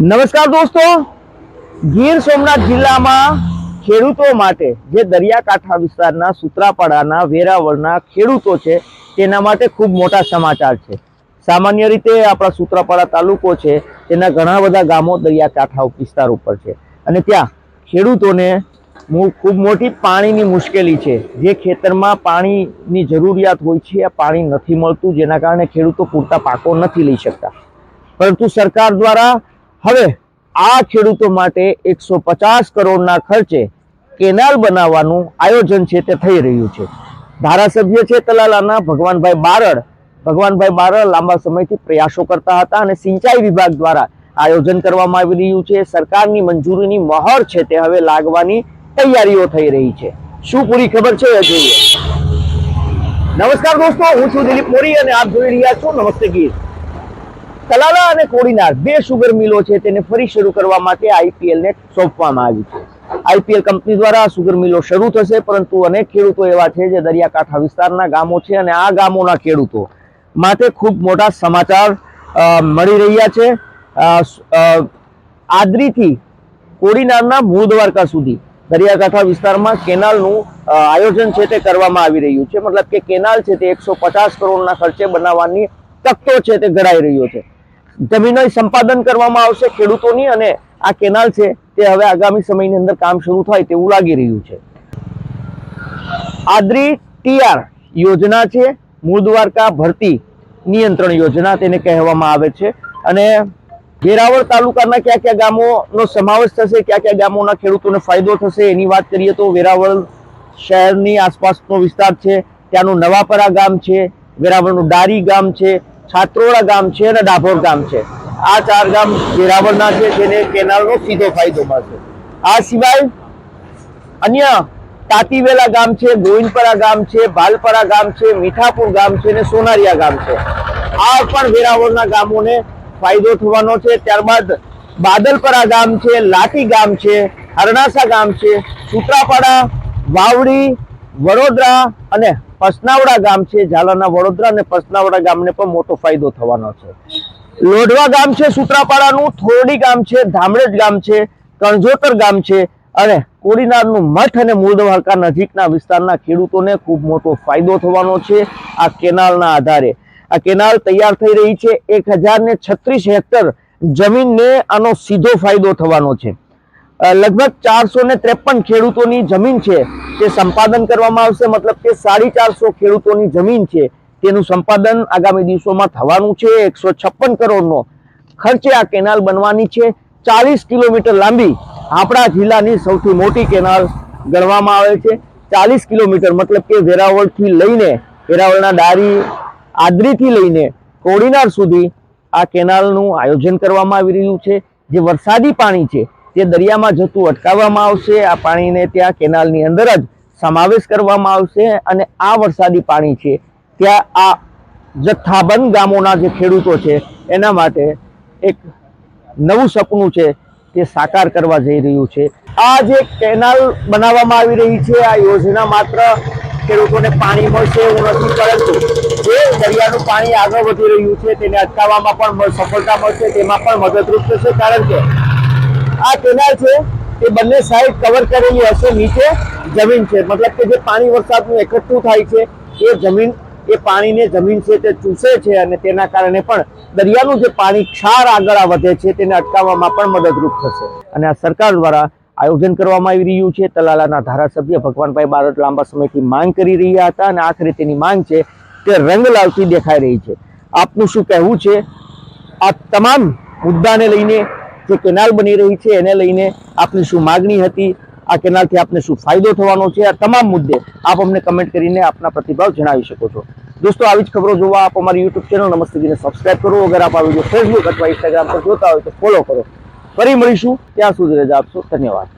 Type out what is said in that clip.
નમસ્કાર દોસ્તો. ગીર સોમનાથ જિલ્લામાં ખેડૂતો માટે જે દરિયાકાંઠા વિસ્તારના સુત્રાપાડાના વેરાવળના ખેડૂતો છે, તેના માટે ખૂબ મોટા સમાચાર છે. સામાન્ય રીતે આપણા સુત્રાપાડા તાલુકો છે, તેના ઘણા બધા ગામો દરિયાકાંઠા વિસ્તાર ઉપર છે. અને ત્યાં ખેડૂતોને ખૂબ મોટી પાણીની મુશ્કેલી છે. જે ખેતરમાં પાણીની જરૂરિયાત હોય છે, આ પાણી નથી મળતું, જેના કારણે ખેડૂતો પૂરતા પાકો નથી લઈ શકતા. પરંતુ સરકાર દ્વારા હવે આ ખેડૂતો માટે એકસો પચાસ કરોડના ખર્ચે કેનાલ બનાવવાનું આયોજન છે તે થઈ રહ્યું છે. ધારાસભ્ય છે તલાલાના ભગવાનભાઈ બારડ. ભગવાનભાઈ બારડ લાંબા સમયથી પ્રયાસો કરતા હતા અને સિંચાઈ વિભાગ દ્વારા આયોજન કરવામાં આવી રહ્યું છે. સરકારની મંજૂરીની મહોર છે તે હવે લાગવાની તૈયારીઓ થઈ રહી છે. શું પૂરી ખબર છે જોઈએ. નમસ્કાર દોસ્તો, હું છું દિલીપ મોરી અને આપ જોઈ રહ્યા છો નમસ્તે ગીર. તલાલા અને કોડીનાર બે સુગર મિલો છે તેને ફરી શરૂ કરવા માટે આઈપીએલ ને સોંપવામાં આવી છે. આઈપીએલ કંપની દ્વારા સુગર મિલો શરૂ થશે, પરંતુ અનેક ખેડૂતો એવા છે જે દરિયાકાંઠા વિસ્તારના ગામો છે અને આ ગામોના ખેડૂતો માટે ખૂબ મોટા સમાચાર મળી રહ્યા છે. આદરીથી કોડીનારના મૂળ દ્વારકા સુધી દરિયાકાંઠા વિસ્તારમાં કેનાલનું આયોજન છે તે કરવામાં આવી રહ્યું છે. મતલબ કે કેનાલ છે તે એકસો પચાસ કરોડના ખર્ચે બનાવવાની તકતો છે તે ઘડાઈ રહ્યો છે. જમીનો સંપાદન કરવામાં આવશે, ખેડૂતોની અને આ કેનાલ છે તે હવે આગામી સમયની અંદર કામ શરૂ થાય તેવું લાગી રહ્યું છે. આદરી ટીઆર યોજના છે મૂળ દ્વારકા ભરતી નિયંત્રણ યોજના તેને કહેવામાં આવે છે અને વેરાવળ તાલુકાના કયા કયા ગામોનો સમાવેશ થશે, કયા કયા ગામોના ખેડૂતોને ફાયદો થશે એની વાત કરીએ તો વેરાવળ શહેરની આસપાસનો વિસ્તાર છે, ત્યાંનું નવાપરા ગામ છે, વેરાવળનું ડારી ગામ છે છાત્રોડા ગામ છે અને ડાભોર ગામ છે. આ ચાર ગામ વેરાવળના છે, જેને કેનાલનો સીધો ફાયદો મળશે. આ સિવાય અન્ય તાતીવેલા ગામ છે, ગોવિંદપરા ગામ છે ભાલપરા ગામ છે, મીઠાપુર ગામ છે અને સોનારિયા ગામ છે. આ પણ વેરાવળના ગામોને ફાયદો થવાનો છે. ત્યારબાદ બાદલપરા ગામ છે, લાઠી ગામ છે, હરણાસા ગામ છે, સુત્રાપાડા, વાવડી, વડોદરા અને પસનાવડા ગામ છે, ઝાલાના વડોદરા અને પસનાવડા ગામને પણ મોટો ફાયદો થવાનો છે. લોઢવા ગામ છે, સુત્રાપાડાનું, થોરડી ગામ છે, ધામરેજ ગામ છે, કણજોતર ગામ છે અને કોડીનારનું મઠ અને મુરદવાડકા નજીકના વિસ્તારના ખેડૂતોને ખૂબ મોટો ફાયદો થવાનો છે આ કેનાલના આધારે. આ કેનાલ તૈયાર થઈ રહી છે, એક હજાર છત્રીસ હેક્ટર જમીનને આનો સીધો ફાયદો થવાનો છે. લગભગ ચારસો ને ત્રેપન ખેડૂતોની જમીન છે. તે સંપાદન કરવામાં આવશે, મતલબ કે સાડી ચારસો ખેડૂતોની જમીન છે. તેનું સંપાદન આગામી દિવસોમાં થવાનું છે, એકસો છપ્પન કરોડનો. ખર્ચે આ કેનાલ બનવાની છે. ચાલીસ કિલોમીટર લાંબી આપણા જિલ્લાની સૌથી મોટી કેનાલ ગણવામાં આવે છે. ચાલીસ કિલોમીટર, મતલબ કે વેરાવળથી લઈને, વેરાવળના ડારી, આદરીથી લઈને કોડીનાર સુધી આ કેનાલનું આયોજન કરવામાં આવી રહ્યું છે. જે વરસાદી પાણી છે તે દરિયામાં જતું અટકાવવામાં આવશે. આ પાણીને ત્યાં કેનાલની અંદર જ સમાવેશ કરવામાં આવશે અને આ વરસાદી પાણી છે, ત્યાં આ જથ્થાબંધ ગામોના જે ખેડૂતો છે, એના માટે એક નવું સપનું છે તે સાકાર કરવા જઈ રહ્યું છે. આ જે કેનાલ બનાવવામાં આવી રહી છે, આ યોજના માત્ર ખેડૂતોને પાણી મળશે એવું નથી, પરંતુ જે દરિયાનું પાણી આગળ વધી રહ્યું છે, તેને અટકાવવામાં પણ સફળતા મળશે, તેમાં પણ મદદરૂપ થશે, કારણ કે આ કેનાલ છે તે બંને સાઈડ કવર કરેલી હશે, નીચે જમીન છે. મતલબ કે જે પાણી વરસાદનું એકઠું થાય છે, એ જમીન, એ પાણીને જમીન છે તે ચૂસે છે અને તેના કારણે પણ દરિયાનું જે પાણી ક્ષાર આગળ વધે છે, તેને અટકાવવામાં પણ મદદરૂપ થશે. અને આ સરકાર દ્વારા આયોજન કરવામાં આવી રહ્યું છે. તલાલાના ધારાસભ્ય ભગવાનભાઈ બારડ લાંબા સમયથી માંગ કરી રહ્યા હતા અને આખરે તેની માંગ છે તે રંગ લાવતી દેખાઈ રહી છે. આપનું શું કહેવું છે? આ તમામ મુદ્દાને લઈને જે કેનાલ બની રહી છે, એને લઈને આપની શું માગણી હતી, આ કેનાલથી આપને શું ફાયદો થવાનો છે, આ તમામ મુદ્દે આપ અમને કમેન્ટ કરીને આપના પ્રતિભાવ જણાવી શકો છો. દોસ્તો, આવી જ ખબરો જોવા આપ અમારી યુટ્યુબ ચેનલ નમસ્તેજીને સબસ્ક્રાઇબ કરો. અગર આપ આ વીડિયો ફેસબુક અથવા ઇન્સ્ટાગ્રામ પર જોતા હોય તો ફોલો કરો. ફરી મળીશું. ત્યાં સુધી રજા આપશો. ધન્યવાદ.